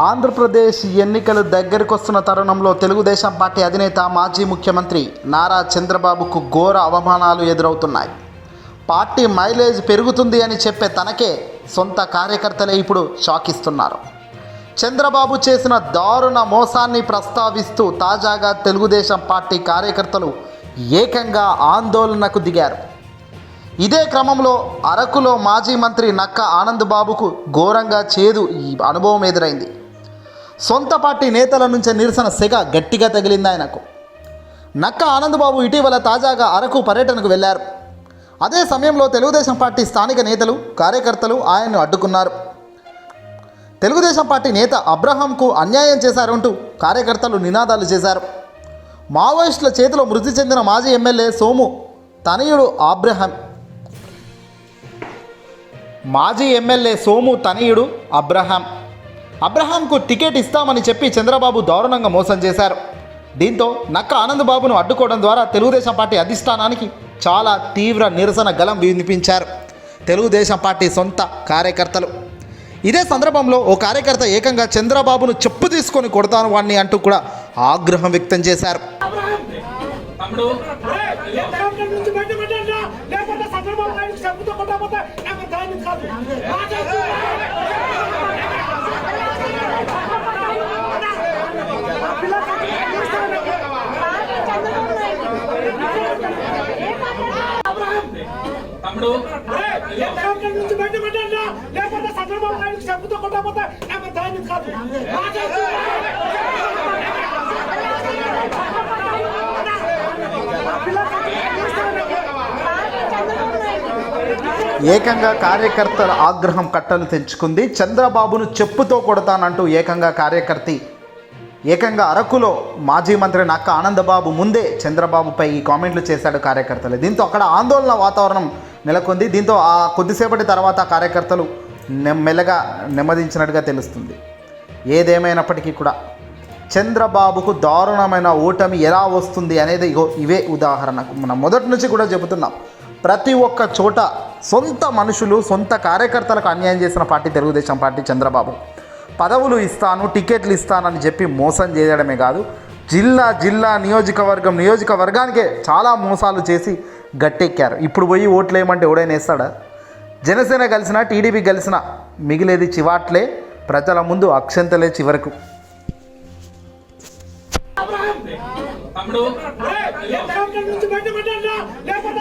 ఆంధ్రప్రదేశ్ ఎన్నికలు దగ్గరకొస్తున్న తరుణంలో తెలుగుదేశం పార్టీ అధినేత మాజీ ముఖ్యమంత్రి నారా చంద్రబాబుకు ఘోర అవమానాలు ఎదురవుతున్నాయి. పార్టీ మైలేజ్ పెరుగుతుంది అని చెప్పే తనకే సొంత కార్యకర్తలే ఇప్పుడు షాక్ ఇస్తున్నారు చంద్రబాబు చేసిన దారుణ మోసాన్ని ప్రస్తావిస్తూ తాజాగా తెలుగుదేశం పార్టీ కార్యకర్తలు ఏకంగా ఆందోళనకు దిగారు. ఇదే క్రమంలో అరకులో మాజీ మంత్రి నక్క ఆనంద్ బాబుకు ఘోరంగా చేదు ఈ అనుభవం ఎదురైంది. సొంత పార్టీ నేతల నుంచి నిరసన సెగ గట్టిగా తగిలింది ఆయనకు. నక్క ఆనందబాబు ఇటీవల తాజాగా అరకు పర్యటనకు వెళ్ళారు. అదే సమయంలో తెలుగుదేశం పార్టీ స్థానిక నేతలు కార్యకర్తలు ఆయన్ను అడ్డుకున్నారు. తెలుగుదేశం పార్టీ నేత అబ్రహాంకు అన్యాయం చేశారంటూ కార్యకర్తలు నినాదాలు చేశారు. మావోయిస్టుల చేతిలో మృతి చెందిన మాజీ ఎమ్మెల్యే సోము తనయుడు అబ్రహం. మాజీ ఎమ్మెల్యే సోము తనయుడు అబ్రహాం. అబ్రహాంకు టికెట్ ఇస్తామని చెప్పి చంద్రబాబు దారుణంగా మోసం చేశారు దీంతో నక్క ఆనందబాబును అడ్డుకోవడం ద్వారా తెలుగుదేశం పార్టీ అధిష్టానానికి చాలా తీవ్ర నిరసన గలం వినిపించారు తెలుగుదేశం పార్టీ సొంత కార్యకర్తలు ఇదే సందర్భంలో ఓ కార్యకర్త ఏకంగా చంద్రబాబును చెప్పు తీసుకొని కొడతాను వాడిని అంటూ కూడా ఆగ్రహం వ్యక్తం చేశారు చంద్రబాబు నాయుడు చెప్పుతో కొట్టకపోతే నాకు దాన్ని కాదు తమ్ముడు ఎక్కడ నుంచి ఇప్పుడు లేకపోతే చంద్రబాబు నాయుడు చెప్పుతో కొట్టకపోతే కాదు ఏకంగా కార్యకర్తల ఆగ్రహం కట్టలు తెంచుకుంది. చంద్రబాబును చెప్పుతో కొడతానంటూ ఏకంగా కార్యకర్తి. ఏకంగా అరకులో మాజీ మంత్రి నక్క ఆనందబాబు ముందే చంద్రబాబుపై ఈ కామెంట్లు చేశాడు కార్యకర్తలు. దీంతో అక్కడ ఆందోళన వాతావరణం నెలకొంది. దీంతో ఆ కొద్దిసేపటి తర్వాత కార్యకర్తలు మెల్లగా నెమ్మదించినట్టుగా తెలుస్తుంది. ఏదేమైనప్పటికీ కూడా చంద్రబాబుకు దారుణమైన ఓటమి ఎలా వస్తుంది అనేది ఇగో ఇవే ఉదాహరణకు మనం మొదటి నుంచి కూడా చెబుతున్నాం. ప్రతి ఒక్క చోట సొంత మనుషులు సొంత కార్యకర్తలకు అన్యాయం చేసిన పార్టీ తెలుగుదేశం పార్టీ చంద్రబాబు. పదవులు ఇస్తాను టికెట్లు ఇస్తానని చెప్పి మోసం చేయడమే కాదు జిల్లా జిల్లా నియోజకవర్గం నియోజకవర్గానికే చాలా మోసాలు చేసి గట్టెక్కారు. ఇప్పుడు పోయి ఓట్లు వేయమంటే ఎవడైనా వేస్తాడా? జనసేన కలిసిన టీడీపీ కలిసిన మిగిలేది చివాట్లే ప్రజల ముందు అక్షంతలే చివరకు. తమ్ముడు. ఎక్కడ నుంచి బయటపడ్డా లేకపోతే